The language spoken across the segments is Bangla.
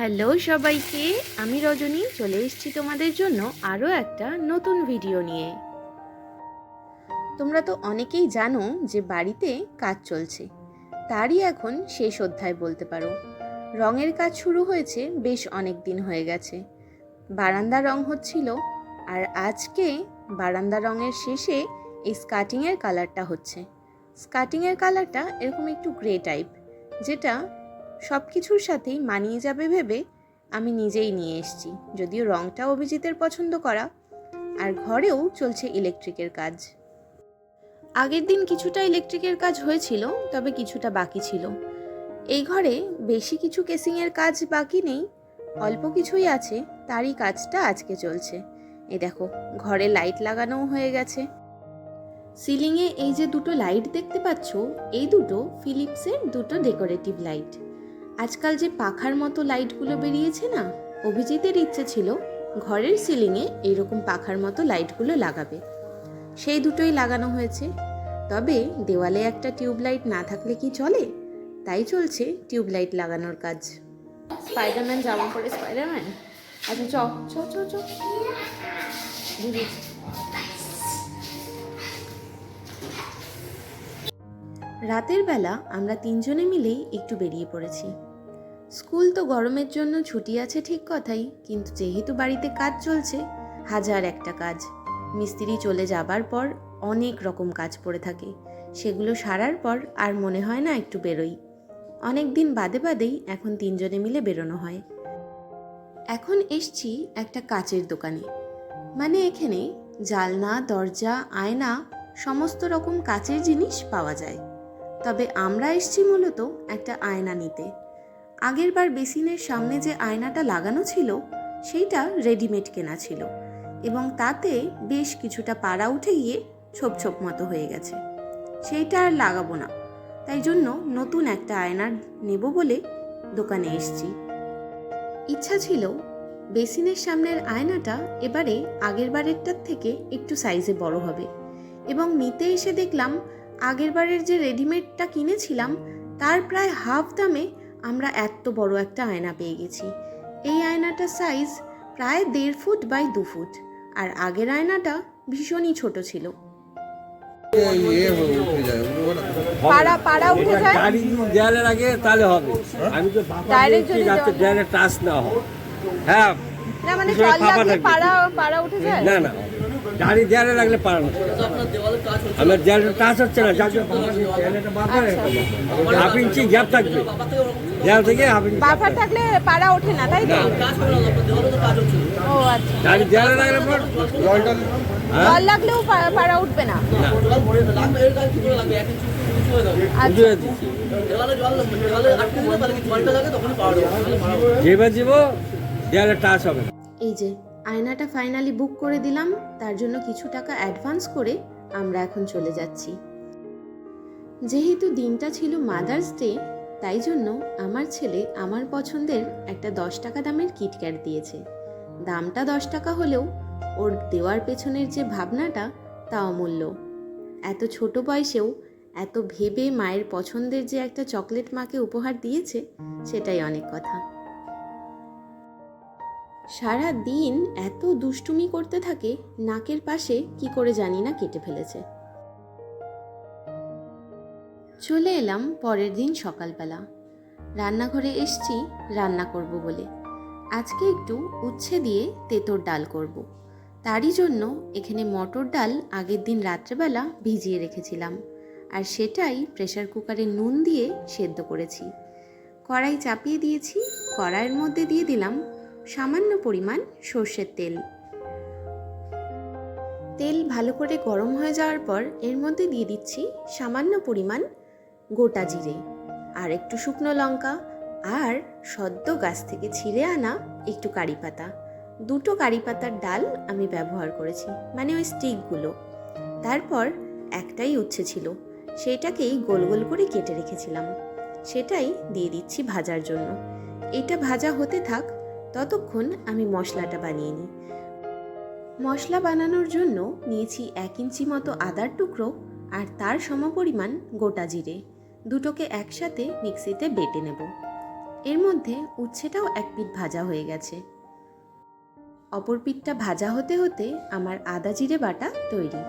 হ্যালো সবাইকে, আমি রজনী, চলে এসেছি তোমাদের জন্য আরও একটা নতুন ভিডিও নিয়ে। তোমরা তো অনেকেই জানো যে বাড়িতে কাজ চলছে। তারই এখন শেষ অধ্যায় বলতে পারো। রঙের কাজ শুরু হয়েছে বেশ অনেক দিন হয়ে গেছে। বারান্দা রং হচ্ছিল আর আজকে বারান্দা রঙের শেষে এই স্কার্টিংয়ের কালারটা হচ্ছে। স্কার্টিংয়ের কালারটা এরকম একটু গ্রে টাইপ যেটা সব কিছুর সাথেই মানিয়ে যাবে ভেবে আমি নিজেই নিয়ে এসেছি, যদিও রংটা অভিজিতের পছন্দ করা। আর ঘরেও চলছে ইলেকট্রিকের কাজ। আগের দিন কিছুটা ইলেকট্রিকের কাজ হয়েছিল, তবে কিছুটা বাকি ছিল। এই ঘরে বেশি কিছু কেসিংয়ের কাজ বাকি নেই, অল্প কিছুই আছে, তারই কাজটা আজকে চলছে। এ দেখো, ঘরে লাইট লাগানোও হয়ে গেছে। সিলিংয়ে এই যে দুটো লাইট দেখতে পাচ্ছ, এই দুটো ফিলিপসের দুটো ডেকোরেটিভ লাইট। আজকাল যে পাখার মতো লাইটগুলো বেরিয়েছে না, অভিজিতের ইচ্ছে ছিল ঘরের সিলিংয়ে এইরকম পাখার মতো লাইটগুলো লাগাবে। সেই দুটোই লাগানো হয়েছে। তবে দেওয়ালে একটা টিউবলাইট না থাকলে কি চলে? তাই চলছে টিউবলাইট লাগানোর কাজ। স্পাইডারম্যান, জামা পরে স্পাইডারম্যান? আচ্ছা চ চ চ চ। রাতের বেলা আমরা তিনজনে মিলেই একটু বেরিয়ে পড়েছি। স্কুল তো গরমের জন্য ছুটি আছে ঠিক কথাই, কিন্তু যেহেতু বাড়িতে কাজ চলছে, হাজার একটা কাজ। মিস্ত্রি চলে যাবার পর অনেক রকম কাজ পড়ে থাকে, সেগুলো সারার পর আর মনে হয় না একটু বেরোই। অনেক দিন বাদে বাদেই এখন তিনজনে মিলে বেরোনো হয়। এখন এসছি একটা কাচের দোকানে। মানে এখানে জালনা, দরজা, আয়না, সমস্ত রকম কাচের জিনিস পাওয়া যায়। তবে আমরা এসছি মূলত একটা আয়না নিতে। আগেরবার বেসিনের সামনে যে আয়নাটা লাগানো ছিল, সেইটা রেডিমেড কেনা ছিল এবং তাতে বেশ কিছুটা পাড়া উঠে গিয়ে ছোপ ছোপ মতো হয়ে গেছে। সেইটা আর লাগাবো না। তাই জন্য নতুন একটা আয়না নেব বলে দোকানে এসছি। ইচ্ছা ছিল বেসিনের সামনের আয়নাটা এবারে আগের বারেরটার থেকে একটু সাইজে বড় হবে এবং নিতে এসে দেখলাম আগের বারের যে রেডিমেডটা কিনেছিলাম, তার প্রায় হাফ দামে আমরা এত বড় একটা আয়না পেয়ে গেছি। এই আয়নাটার সাইজ প্রায় দেড় ফুট বাই দু ফুট। আর আগের আয়নাটা ভীষণই ছোট ছিল। পাড়া পাড়া উঠে যায়। গাড়ি তাহলে হবে। আমি তো ভাপা যদি যাতে দেয়ালে টাচ না হয়। হ্যাঁ। না মানে জল লাগলে পাড়া পাড়া উঠে যায়? না না। গাড়ি দেয়ালে লাগলে পারানো আমার দেয়ালে টাচ হচ্ছে না যার জন্য রেখে। হাফ ইঞ্চি গ্যাপ থাকবে। দেয়াল থেকে হাফ ইঞ্চি বাফার থাকলে পাড়া ওঠে না তাই তো? না। ও আচ্ছা। গাড়ি দেয়ালে লাগলে পর হ্যাঁ? জল লাগলেও পাড়া উঠবে না। আচ্ছা। যেবার যাব দেয়ালে টাচ হবে এই যে আয়নাটা ফাইনালি বুক করে দিলাম, তার জন্য কিছু টাকা অ্যাডভান্স করে আমরা এখন চলে যাচ্ছি। যেহেতু দিনটা ছিল মাদার্স ডে তাই জন্য আমার ছেলে আমার পছন্দের একটা দশ টাকা দামের কিটক্যাট দিয়েছে। দামটা দশ টাকা হলেও ওর দেওয়ার পেছনের যে ভাবনাটা তা অমূল্য। এত ছোট বয়সেও এত ভেবে মায়ের পছন্দের যে একটা চকলেট মাকে উপহার দিয়েছে, সেটাই অনেক কথা। সারা দিন এত দুষ্টুমি করতে থাকে, নাকের পাশে কি করে জানি না কেটে ফেলেছে। চলে এলাম পরের দিন সকালবেলা। রান্নাঘরে এসছি, রান্না করব বলে। আজকে একটু উচ্ছে দিয়ে তেঁতোর ডাল করব। তারই জন্য এখানে মটর ডাল আগের দিন রাত্রেবেলা ভিজিয়ে রেখেছিলাম। আর সেটাই প্রেসার কুকারে নুন দিয়ে সেদ্ধ করেছি। কড়াই চাপিয়ে দিয়েছি, কড়াইয়ের মধ্যে দিয়ে দিলাম সামান্য পরিমাণ সর্ষের তেল। তেল ভালো করে গরম হয়ে যাওয়ার পর এর মধ্যে দিয়ে দিচ্ছি সামান্য পরিমাণ গোটা জিরে আর একটু শুকনো লঙ্কা আর সদ্য গাছ থেকে ছিঁড়ে আনা একটু কারি পাতা। দুটো কারি পাতার ডাল আমি ব্যবহার করেছি মানে ওই স্টিকগুলো। তারপর একটাই উচ্ছে ছিল, সেটাকেই গোল গোল করে কেটে রেখেছিলাম। সেটাই দিয়ে দিচ্ছি ভাজার জন্য। এটা ভাজা হতে থাক ততক্ষণ আমি মশলাটা বানিয়ে নিই। মশলা বানানোর জন্য নিয়েছি এক ইঞ্চি মতো আদার টুকরো আর তার সমপরিমাণ গোটা জিরে। দুটোকে একসাথে মিক্সিতে বেটে নেব। এর মধ্যে উচ্ছেটাও এক পিঠ ভাজা হয়ে গেছে। অপর পিঠটা ভাজা হতে হতে আমার আদা জিরে বাটা তৈরি।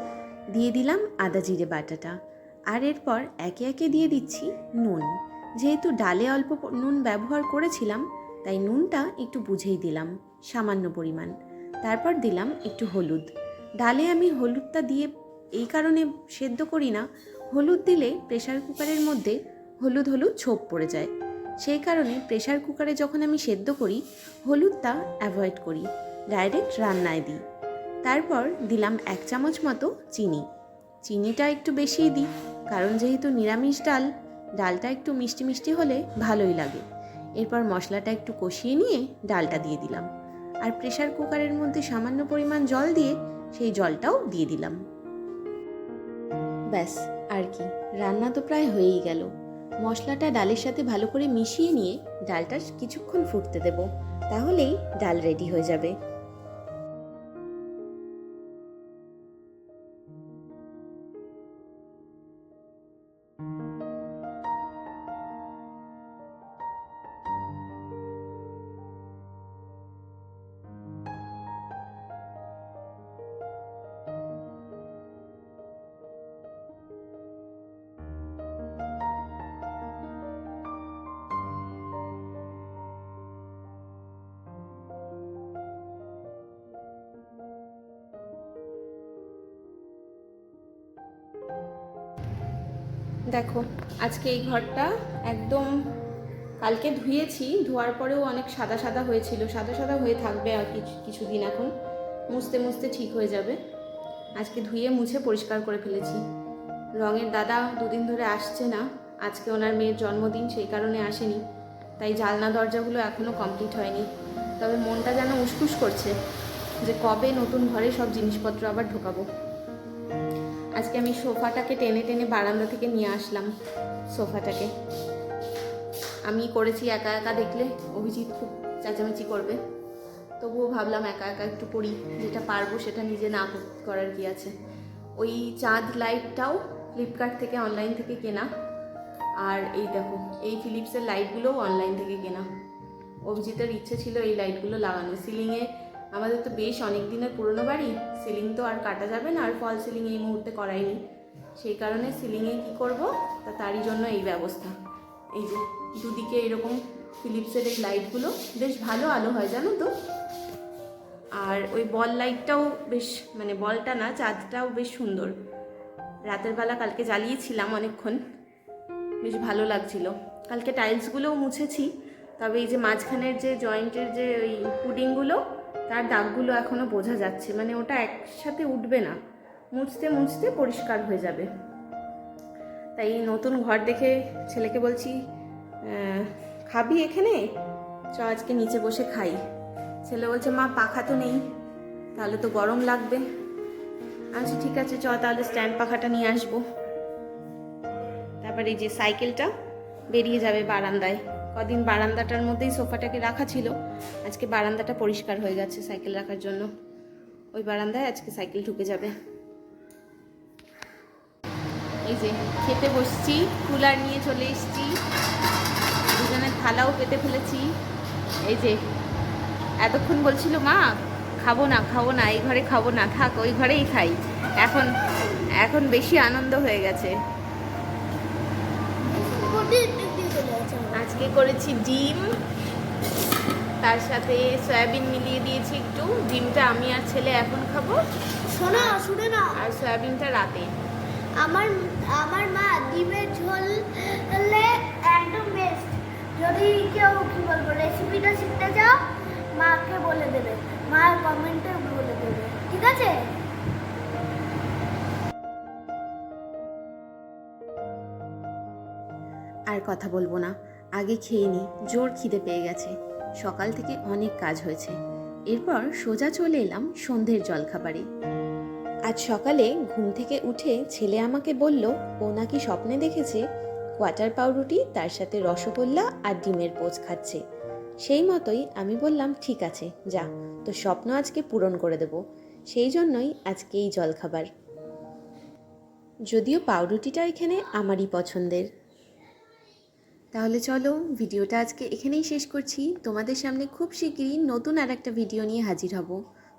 দিয়ে দিলাম আদা জিরে বাটাটা। আর এরপর একে একে দিয়ে দিচ্ছি নুন। যেহেতু ডালে অল্প নুন ব্যবহার করেছিলাম তাই নুনটা একটু বুঝেই দিলাম, সামান্য পরিমাণ। তারপর দিলাম একটু হলুদ। ডালে আমি হলুদটা দিয়ে এই কারণে সেদ্ধ করি না, হলুদ দিলে প্রেশার কুকারের মধ্যে হলুদ হলুদ ছোপ পড়ে যায়। সেই কারণে প্রেশার কুকারে যখন আমি সেদ্ধ করি, হলুদটা অ্যাভয়েড করি, ডাইরেক্ট রান্নায় দিই। তারপর দিলাম এক চামচ মতো চিনি। চিনিটা একটু বেশিই দিই, কারণ যেহেতু নিরামিষ ডাল, ডালটা একটু মিষ্টি মিষ্টি হলে ভালোই লাগে। এরপর মশলাটা একটু কষিয়ে নিয়ে ডালটা দিয়ে দিলাম। আর প্রেশার কুকারের মধ্যে সামান্য পরিমাণ জল দিয়ে সেই জলটাও দিয়ে দিলাম। ব্যাস, আর কি। রান্না তো প্রায় হয়েই গেল। মশলাটা ডালের সাথে ভালো করে মিশিয়ে নিয়ে ডালটা কিছুক্ষণ ফুটতে দেব। তাহলেই ডাল রেডি হয়ে যাবে। দেখো, আজকে এই ঘরটা একদম কালকে ধুয়েছি, ধোয়ার পরেও অনেক সাদা সাদা হয়েছিল, সাদা সাদা হয়ে থাকবে আর কিছু, কিছুদিন এখন। মুছতে মুছতে ঠিক হয়ে যাবে। আজকে ধুয়ে মুছে পরিষ্কার করে ফেলেছি। রঙের দাদা দুদিন ধরে আসছে না, আজকে ওনার মেয়ের জন্মদিন সেই কারণে আসেনি। তাই জালনা দরজাগুলো এখনও কমপ্লিট হয়নি। তবে মনটা যেন উসকুস করছে যে কবে নতুন ঘরে সব জিনিসপত্র আবার ঢোকাবো। আজকে আমি সোফাটাকে টেনে টেনে বারান্দা থেকে নিয়ে আসলাম সোফাটাকে। আমি করেছি একা একা দেখলে অভিজিৎ খুব চেঁচামেচি করবে। তবুও ভাবলাম একা একা একটু করি, যেটা পারব সেটা নিজে না করার কি আছে। ওই চাঁদ লাইটটাও ফ্লিপকার্ট থেকে অনলাইন থেকে কেনা। আর এই দেখো, এই ফিলিপসের লাইটগুলোও অনলাইন থেকে কেনা। অভিজিতের ইচ্ছে ছিল এই লাইটগুলো লাগানো সিলিংয়ে আমাদের তো বেশ অনেক দিনের পুরনো বাড়ি সিলিং তো আর কাটা যাবে না, আর ফল সিলিং এই মুহূর্তে করাইনি সেই কারণে সিলিংয়ে কি করব? তা তারই জন্য এই ব্যবস্থা। এই যে দুদিকে এরকম ফিলিপসের এই লাইটগুলো বেশ ভালো আলো হয়, জানো তো? আর ওই বল লাইটটাও বেশ মানে বলটা না, চাঁদটাও বেশ সুন্দর। রাতের বেলা কালকে জ্বালিয়েছিলাম অনেকক্ষণ। বেশ ভালো লাগছিল। কালকে টাইলসগুলোও মুছেছি, তবে এই যে মাঝখানের যে জয়েন্টের যে ওই পুডিংগুলো তার দাগগুলো এখনও বোঝা যাচ্ছে মানে ওটা একসাথে উঠবে না। মুছতে মুছতে পরিষ্কার হয়ে যাবে। তাই নতুন ঘর দেখে ছেলেকে বলছি খাবি এখানে? চ আজকে নিচে বসে খাই। ছেলে বলছে, মা, পাখা তো নেই, তাহলে তো গরম লাগবে। আচ্ছা ঠিক আছে চ তাহলে স্ট্যান্ড পাখাটা নিয়ে আসব। তারপর এই যে সাইকেলটা বেরিয়ে যাবে বারান্দায়। কদিন বারান্দাটার মধ্যেই সোফাটাকে রাখা ছিল। আজকে বারান্দাটা পরিষ্কার হয়ে গেছে সাইকেল রাখার জন্য। ওই বারান্দায় আজকে সাইকেল ঢুকে যাবে। এই যে খেতে বসছি, কুলার নিয়ে চলে এসছি। দুজনের থালাও পেতে ফেলেছি। এই যে এতক্ষণ বলছিল, মা, খাব না খাব না, এই ঘরে খাব না, থাক, ওই ঘরেই খাই। এখন এখন বেশি আনন্দ হয়ে গেছে আজকে করেছি ডিম। তার সাথে সয়াবিন মিলিয়ে দিয়েছি একটু। ডিমটা আমি আর ছেলে এখন খাব। শোনা শুনে না আর সয়াবিনটা রাতে। আমার আমার মা ডিমের ঝোল হলে একদম বেস্ট যদি কেউ কি বলব রেসিপিটা শিখতে চাও মাকে বলে দেবে। মা কমেন্টে বলে দেবে। ঠিক আছে? আর কথা বলব না। আগে খেয়ে নি, জোর খিদে পেয়ে গেছে। সকাল থেকে অনেক কাজ হয়েছে। এরপর সোজা চলে এলাম সন্ধ্যের জলখাবারে। আজ সকালে ঘুম থেকে উঠে ছেলে আমাকে বলল, ও নাকি স্বপ্নে দেখেছে, কোয়াটার পাউরুটি, তার সাথে রসগোল্লা আর ডিমের পোচ খাচ্ছে। সেই মতোই আমি বললাম, ঠিক আছে, যা তো স্বপ্ন আজকে পূরণ করে দেব। সেই জন্যই আজকে এই জলখাবার। যদিও পাউরুটিটা এখানে আমারই পছন্দের। তাহলে চলো ভিডিওটা আজকে এখানেই শেষ করছি। তোমাদের সামনে খুব শিগগিরই নতুন আর একটা ভিডিও নিয়ে হাজির হব।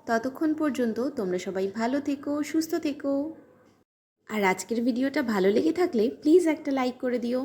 ততক্ষণ পর্যন্ত তোমরা সবাই ভালো থেকো, সুস্থ থেকো। আর আজকের ভিডিওটা ভালো লেগে থাকলে প্লিজ একটা লাইক করে দিও।